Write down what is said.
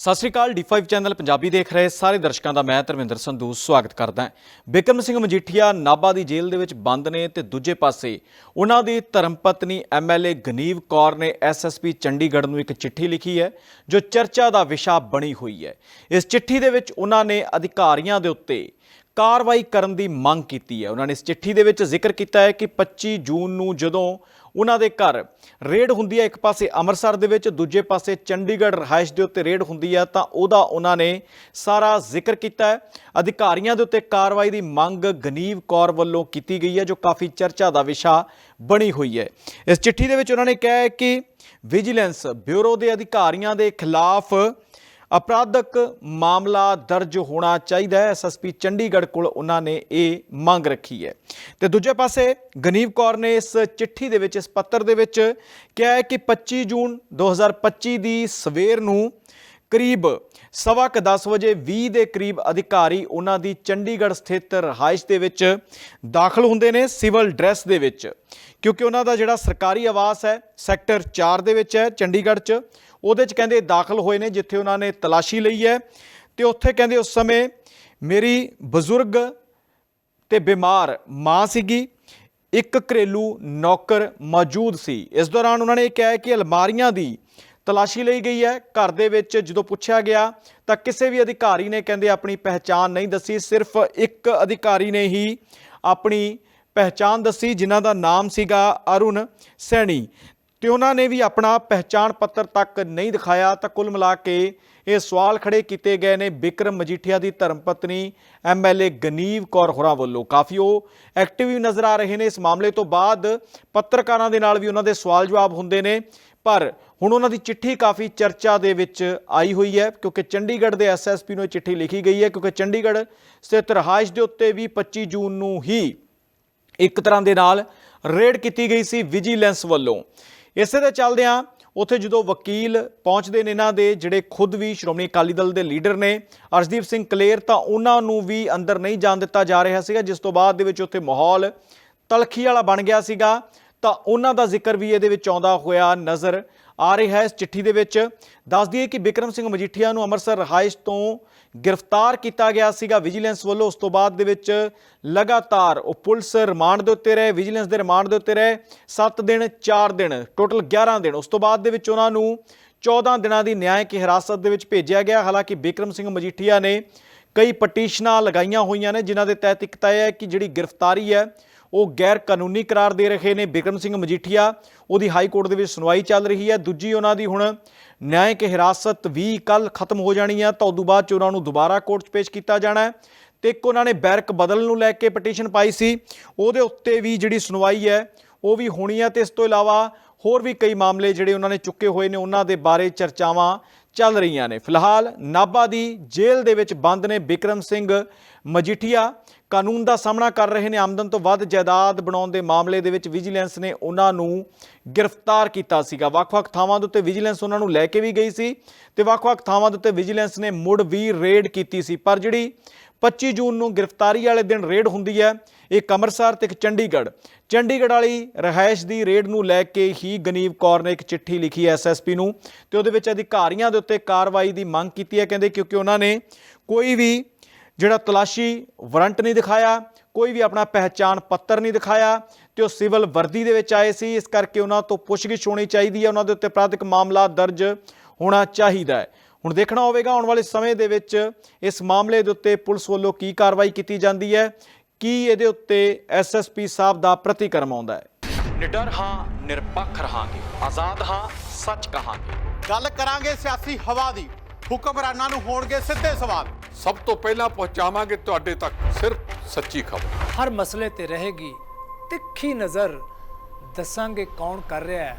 ਸਤਿ ਸ਼੍ਰੀ ਅਕਾਲ D5 channel Punjabi ਦੇਖ ਰਹੇ ਸਾਰੇ ਦਰਸ਼ਕਾਂ ਦਾ, ਮੈਂ ਧਰਮਿੰਦਰ ਸੰਧੂ, ਸਵਾਗਤ ਕਰਦਾ ਹਾਂ। ਬਿਕਰਮ ਸਿੰਘ ਮਜੀਠੀਆ ਨਾਭਾ ਦੀ ਜੇਲ੍ਹ ਦੇ ਵਿੱਚ ਬੰਦ ਨੇ ਤੇ ਦੂਜੇ ਪਾਸੇ ਉਹਨਾਂ ਦੀ ਧਰਮ ਪਤਨੀ ਐਮਐਲਏ ਗਨੀਵ ਕੌਰ ਨੇ ਐਸਐਸਪੀ ਚੰਡੀਗੜ੍ਹ ਨੂੰ ਇੱਕ ਚਿੱਠੀ ਲਿਖੀ ਹੈ, ਜੋ ਚਰਚਾ ਦਾ ਵਿਸ਼ਾ ਬਣੀ ਹੋਈ ਹੈ। ਇਸ ਚਿੱਠੀ ਦੇ ਵਿੱਚ ਉਹਨਾਂ ਨੇ ਅਧਿਕਾਰੀਆਂ ਦੇ ਉੱਤੇ ਕਾਰਵਾਈ ਕਰਨ ਦੀ ਮੰਗ ਕੀਤੀ ਹੈ। ਉਹਨਾਂ ਨੇ ਇਸ ਚਿੱਠੀ ਦੇ ਵਿੱਚ ਜ਼ਿਕਰ ਕੀਤਾ ਹੈ ਕਿ 25 ਜੂਨ ਨੂੰ ਜਦੋਂ ਉਹਨਾਂ ਦੇ ਘਰ। ਰੇਡ ਹੁੰਦੀ ਹੈ ਇੱਕ ਪਾਸੇ ਅੰਮ੍ਰਿਤਸਰ ਦੇ ਵਿੱਚ, ਦੂਜੇ ਪਾਸੇ ਚੰਡੀਗੜ੍ਹ ਰਿਹਾਇਸ਼ ਦੇ ਉੱਤੇ ਰੇਡ ਹੁੰਦੀ ਹੈ, ਤਾਂ ਉਹਦਾ ਉਹਨਾਂ ਨੇ ਸਾਰਾ ਜ਼ਿਕਰ ਕੀਤਾ ਹੈ। ਅਧਿਕਾਰੀਆਂ ਦੇ ਉੱਤੇ ਕਾਰਵਾਈ ਦੀ ਮੰਗ ਗਨੀਵ ਕੌਰ ਵੱਲੋਂ ਕੀਤੀ ਗਈ ਹੈ, ਜੋ ਕਾਫੀ ਚਰਚਾ ਦਾ ਵਿਸ਼ਾ ਬਣੀ ਹੋਈ ਹੈ। ਇਸ ਚਿੱਠੀ ਦੇ ਵਿੱਚ ਉਹਨਾਂ ਨੇ ਕਿਹਾ ਹੈ ਕਿ ਵਿਜੀਲੈਂਸ ਬਿਊਰੋ ਦੇ ਅਧਿਕਾਰੀਆਂ ਦੇ ਖਿਲਾਫ ਅਪਰਾਧਕ ਮਾਮਲਾ ਦਰਜ ਹੋਣਾ ਚਾਹੀਦਾ ਹੈ। ਐਸਐਸਪੀ ਚੰਡੀਗੜ੍ਹ ਕੋਲ ਉਹਨਾਂ ਨੇ ਇਹ ਮੰਗ ਰੱਖੀ ਹੈ। ਤੇ ਦੂਜੇ ਪਾਸੇ ਗਨੀਵ ਕੌਰ ਨੇ ਇਸ ਚਿੱਠੀ ਦੇ ਵਿੱਚ, ਇਸ ਪੱਤਰ ਦੇ ਵਿੱਚ ਕਿਹਾ ਹੈ ਕਿ 25 ਜੂਨ 2025 ਦੀ ਸਵੇਰ ਨੂੰ ਕਰੀਬ ਸਵਾ ਕੁ 10 ਵਜੇ 20 ਦੇ ਕਰੀਬ ਅਧਿਕਾਰੀ ਉਹਨਾਂ ਦੀ ਚੰਡੀਗੜ੍ਹ ਸਥਿਤ ਰਹਾਇਸ਼ ਦੇ ਵਿੱਚ ਦਾਖਲ ਹੁੰਦੇ ਨੇ ਸਿਵਲ ਡਰੈਸ ਦੇ ਵਿੱਚ। ਕਿਉਂਕਿ ਉਹਨਾਂ ਦਾ ਜਿਹੜਾ ਸਰਕਾਰੀ ਆਵਾਸ ਹੈ, ਸੈਕਟਰ 4 ਦੇ ਵਿੱਚ ਹੈ ਚੰਡੀਗੜ੍ਹ 'ਚ। ਉਹਦੇ 'ਚ ਕਹਿੰਦੇ ਦਾਖਲ ਹੋਏ ਨੇ, ਜਿੱਥੇ ਉਹਨਾਂ ਨੇ ਤਲਾਸ਼ੀ ਲਈ ਹੈ। ਤੇ ਉੱਥੇ ਕਹਿੰਦੇ ਉਸ ਸਮੇਂ ਮੇਰੀ ਬਜ਼ੁਰਗ ਤੇ ਬਿਮਾਰ ਮਾਂ ਸੀਗੀ। ਇੱਕ ਘਰੇਲੂ ਨੌਕਰ ਮੌਜੂਦ ਸੀ। ਇਸ ਦੌਰਾਨ ਉਹਨਾਂ ਨੇ ਇਹ ਕਿਹਾ ਕਿ ਅਲਮਾਰੀਆਂ ਦੀ ਤਲਾਸ਼ੀ ਲਈ ਗਈ ਹੈ। ਘਰ ਦੇ ਵਿੱਚ ਜਦੋਂ ਪੁੱਛਿਆ ਗਿਆ ਤਾਂ ਕਿਸੇ ਵੀ ਅਧਿਕਾਰੀ ਨੇ ਕਹਿੰਦੇ ਆਪਣੀ ਪਹਿਚਾਣ ਨਹੀਂ ਦੱਸੀ। ਸਿਰਫ ਇੱਕ ਅਧਿਕਾਰੀ ਨੇ ਹੀ ਆਪਣੀ ਪਹਿਚਾਣ ਦੱਸੀ, ਜਿਨ੍ਹਾਂ ਦਾ ਨਾਮ ਸੀਗਾ ਅਰੁਣ ਸੈਣੀ। ਤੇ ਉਹਨਾਂ ਨੇ ਵੀ ਆਪਣਾ ਪਹਿਚਾਣ ਪੱਤਰ ਤੱਕ ਨਹੀਂ ਦਿਖਾਇਆ ਤਾਂ ਕੁੱਲ ਮਿਲਾ ਕੇ ਇਹ ਸਵਾਲ ਖੜੇ ਕੀਤੇ ਗਏ ਨੇ ਬਿਕਰਮ ਮਜੀਠੀਆ ਦੀ ਧਰਮ ਪਤਨੀ ਐਮਐਲਏ ਗਨੀਵ ਕੌਰ ਹੋਰਾਂ ਵੱਲੋਂ। ਕਾਫੀ ਉਹ ਐਕਟਿਵ ਵੀ ਨਜ਼ਰ ਆ ਰਹੇ ਨੇ। ਇਸ ਮਾਮਲੇ ਤੋਂ ਬਾਅਦ ਪੱਤਰਕਾਰਾਂ ਦੇ ਨਾਲ ਵੀ ਉਹਨਾਂ ਦੇ ਸਵਾਲ ਜਵਾਬ ਹੁੰਦੇ ਨੇ। ਪਰ ਹੁਣ ਉਹਨਾਂ ਦੀ ਚਿੱਠੀ ਕਾਫੀ ਚਰਚਾ ਦੇ ਵਿੱਚ ਆਈ ਹੋਈ ਹੈ ਕਿਉਂਕਿ ਚੰਡੀਗੜ੍ਹ ਦੇ ਐਸਐਸਪੀ ਨੂੰ ਇਹ ਚਿੱਠੀ ਲਿਖੀ ਗਈ ਹੈ ਕਿਉਂਕਿ ਚੰਡੀਗੜ੍ਹ ਸਥਿਤ ਰਹਾਇਸ਼ ਦੇ ਉੱਤੇ ਵੀ 25 ਜੂਨ ਨੂੰ ਹੀ ਇੱਕ ਤਰ੍ਹਾਂ ਦੇ ਨਾਲ ਰੇਡ ਕੀਤੀ ਗਈ ਸੀ ਵਿਜੀਲੈਂਸ ਵੱਲੋਂ। ਇਸੇ ਦੇ ਚੱਲਦਿਆਂ ਉੱਥੇ ਜਦੋਂ ਵਕੀਲ ਪਹੁੰਚਦੇ ਨੇ ਇਹਨਾਂ ਦੇ, ਜਿਹੜੇ ਖੁਦ ਵੀ ਸ਼੍ਰੋਮਣੀ ਅਕਾਲੀ ਦਲ ਦੇ ਲੀਡਰ ਨੇ, ਅਰਸ਼ਦੀਪ ਸਿੰਘ ਕਲੇਰ, ਤਾਂ ਉਹਨਾਂ ਨੂੰ ਵੀ ਅੰਦਰ ਨਹੀਂ ਜਾਣ ਦਿੱਤਾ ਜਾ ਰਿਹਾ ਸੀਗਾ, ਜਿਸ ਤੋਂ ਬਾਅਦ ਦੇ ਵਿੱਚ ਉੱਥੇ ਮਾਹੌਲ ਤਲਖੀ ਵਾਲਾ ਬਣ ਗਿਆ ਸੀਗਾ। ਤਾਂ ਉਹਨਾਂ ਦਾ ਜ਼ਿਕਰ ਵੀ ਇਹਦੇ ਵਿੱਚ ਆਉਂਦਾ ਹੋਇਆ ਨਜ਼ਰ ਆ ਰਿਹਾ ਹੈ। ਇਸ ਚਿੱਠੀ ਦੇ ਵਿੱਚ ਦੱਸ ਦਈਏ ਕਿ ਬਿਕਰਮ ਸਿੰਘ ਮਜੀਠੀਆ ਨੂੰ ਅੰਮ੍ਰਿਤਸਰ ਰਹਾਇਸ਼ ਤੋਂ ਗ੍ਰਿਫਤਾਰ ਕੀਤਾ ਗਿਆ ਸੀਗਾ। ਵਿਜੀਲੈਂਸ ਵੱਲੋਂ ਉਸ ਤੋਂ ਬਾਅਦ ਦੇ ਵਿੱਚ ਲਗਾਤਾਰ ਉਹ ਪੁਲਿਸ ਰਿਮਾਂਡ ਦੇ ਉੱਤੇ ਰਹੇ, ਵਿਜੀਲੈਂਸ ਦੇ ਰਿਮਾਂਡ ਦੇ ਉੱਤੇ ਰਹੇ। 7 ਦਿਨ 4 ਦਿਨ, ਟੋਟਲ 11 ਦਿਨ। ਉਸ ਤੋਂ ਬਾਅਦ ਦੇ ਵਿੱਚ ਉਹਨਾਂ ਨੂੰ 14 ਦਿਨਾਂ ਦੀ ਨਿਆਂਇਕ ਹਿਰਾਸਤ ਦੇ ਵਿੱਚ ਭੇਜਿਆ ਗਿਆ। ਹਾਲਾਂਕਿ ਬਿਕਰਮ ਸਿੰਘ ਮਜੀਠੀਆ ਨੇ ਕਈ ਪਟੀਸ਼ਨਾਂ ਲਗਾਈਆਂ ਹੋਈਆਂ ਨੇ, ਜਿਨ੍ਹਾਂ ਦੇ ਤਹਿਤ ਇੱਕ ਤਾਂ ਇਹ ਹੈ ਕਿ ਜਿਹੜੀ ਗ੍ਰਿਫਤਾਰੀ ਹੈ ਉਹ ਗੈਰ ਕਾਨੂੰਨੀ ਕਰਾਰ ਦੇ ਰਹੇ ਨੇ। ਬਿਕਰਮ ਸਿੰਘ ਮਜੀਠੀਆ, ਉਹਦੀ ਹਾਈ ਕੋਰਟ ਦੇ ਵਿੱਚ ਸੁਣਵਾਈ ਚੱਲ ਰਹੀ ਹੈ। ਦੂਜੀ ਉਹਨਾਂ ਦੀ ਹੁਣ ਨਿਆਇਕ ਹਿਰਾਸਤ ਵੀ ਕੱਲ ਖਤਮ ਹੋ ਜਾਣੀ ਹੈ, ਤਾਂ ਉਦੋਂ ਬਾਅਦ ਚ ਉਹਨਾਂ ਨੂੰ ਦੁਬਾਰਾ ਕੋਰਟ 'ਚ ਪੇਸ਼ ਕੀਤਾ ਜਾਣਾ ਹੈ। ਤੇ ਇੱਕ ਉਹਨਾਂ ਨੇ ਬੈਰਕ ਬਦਲ ਨੂੰ ਲੈ ਕੇ ਪਟੀਸ਼ਨ ਪਾਈ ਸੀ। ਉਹਦੇ ਉੱਤੇ ਵੀ ਜਿਹੜੀ ਸੁਣਵਾਈ ਹੈ, ਉਹ ਵੀ ਹੋਣੀ ਹੈ। ਤੇ ਇਸ ਤੋਂ ਇਲਾਵਾ ਹੋਰ ਵੀ ਕਈ ਮਾਮਲੇ ਜਿਹੜੇ ਉਹਨਾਂ ਨੇ ਚੁੱਕੇ ਹੋਏ ਨੇ, ਉਹਨਾਂ ਦੇ ਬਾਰੇ ਚਰਚਾਵਾਂ ਚੱਲ ਰਹੀਆਂ ਨੇ। ਫਿਲਹਾਲ ਨਾਭਾ ਦੀ ਜੇਲ੍ਹ ਦੇ ਵਿੱਚ ਬੰਦ ਨੇ ਬਿਕਰਮ ਸਿੰਘ ਮਜੀਠੀਆ। ਕਾਨੂੰਨ ਦਾ ਸਾਹਮਣਾ ਕਰ ਰਹੇ ਨੇ। ਆਮਦਨ ਤੋਂ ਵੱਧ ਜਾਇਦਾਦ ਬਣਾਉਣ ਦੇ ਮਾਮਲੇ ਦੇ ਵਿੱਚ ਵਿਜੀਲੈਂਸ ਨੇ ਉਹਨਾਂ ਨੂੰ ਗ੍ਰਿਫਤਾਰ ਕੀਤਾ ਸੀਗਾ। ਵੱਖ-ਵੱਖ ਥਾਵਾਂ ਦੇ ਉੱਤੇ ਵਿਜੀਲੈਂਸ ਉਹਨਾਂ ਨੂੰ ਲੈ ਕੇ ਵੀ ਗਈ ਸੀ ਤੇ ਵੱਖ-ਵੱਖ ਥਾਵਾਂ ਦੇ ਉੱਤੇ ਵਿਜੀਲੈਂਸ ਨੇ ਮੁੜ ਵੀ ਰੇਡ ਕੀਤੀ ਸੀ। ਪਰ ਜਿਹੜੀ 25 ਜੂਨ ਨੂੰ ਗ੍ਰਿਫਤਾਰੀ ਵਾਲੇ ਦਿਨ ਰੇਡ ਹੁੰਦੀ ਹੈ। ਇਹ ਕਮਰਸਾਰ ਤੇ ਇੱਕ ਚੰਡੀਗੜ੍ਹ। ਚੰਡੀਗੜ੍ਹ ਵਾਲੀ ਰਹਾਇਸ਼ ਦੀ ਰੇਡ ਨੂੰ ਲੈ ਕੇ ਹੀ ਗਨੀਵ ਕੌਰ ਨੇ ਇੱਕ ਚਿੱਠੀ ਲਿਖੀ ਐਸਐਸਪੀ ਨੂੰ ਤੇ ਉਹਦੇ ਵਿੱਚ ਅਧਿਕਾਰੀਆਂ ਦੇ ਉੱਤੇ ਕਾਰਵਾਈ ਦੀ ਮੰਗ ਕੀਤੀ ਹੈ। ਕਹਿੰਦੇ ਕਿਉਂਕਿ ਉਹਨਾਂ ਨੇ ਕੋਈ ਵੀ ਜਿਹੜਾ ਤਲਾਸ਼ੀ ਵਾਰੰਟ ਨਹੀਂ ਦਿਖਾਇਆ, ਕੋਈ ਵੀ ਆਪਣਾ ਪਹਿਚਾਣ ਪੱਤਰ ਨਹੀਂ ਦਿਖਾਇਆ ਤੇ ਉਹ ਸਿਵਲ ਵਰਦੀ ਦੇ ਵਿੱਚ ਆਏ ਸੀ। ਇਸ ਕਰਕੇ ਉਹਨਾਂ ਤੋਂ ਪੁੱਛਗਿੱਛ ਹੋਣੀ ਚਾਹੀਦੀ ਹੈ। ਉਹਨਾਂ ਦੇ ਉੱਤੇ ਪ੍ਰਾਧਿਕ ਮਾਮਲਾ ਦਰਜ ਹੋਣਾ ਚਾਹੀਦਾ ਹੈ। ਹੁਣ ਦੇਖਣਾ ਹੋਵੇਗਾ ਆਉਣ ਵਾਲੇ ਸਮੇਂ ਦੇ ਵਿੱਚ ਇਸ ਮਾਮਲੇ ਦੇ ਉੱਤੇ ਪੁਲਿਸ ਵੱਲੋਂ ਕੀ ਕਾਰਵਾਈ ਕੀਤੀ ਜਾਂਦੀ ਹੈ ਕੀ ਇਹਦੇ ਉੱਤੇ ਐਸਐਸਪੀ ਸਾਹਿਬ ਦਾ ਪ੍ਰਤੀਕਰਮ ਆਉਂਦਾ ਹੈ। ਨਿਡਰ ਹਾਂ ਨਿਰਪੱਖ ਰਹਾਂਗੇ। ਆਜ਼ਾਦ ਹਾਂ ਸੱਚ ਕਹਾਂਗੇ। ਗੱਲ ਕਰਾਂਗੇ ਸਿਆਸੀ ਹਵਾ ਦੀ। ਹੁਕਮਰਾਨਾਂ ਨੂੰ ਹੋਣਗੇ ਸਿੱਧੇ ਸਵਾਲ। ਸਭ ਤੋਂ ਪਹਿਲਾਂ ਪਹੁੰਚਾਵਾਂਗੇ ਤੁਹਾਡੇ ਤੱਕ ਸਿਰਫ ਸੱਚੀ ਖਬਰ। ਹਰ ਮਸਲੇ ਤੇ ਰਹੇਗੀ ਤਿੱਖੀ ਨਜ਼ਰ। ਦੱਸਾਂਗੇ ਕੌਣ ਕਰ ਰਿਹਾ ਹੈ।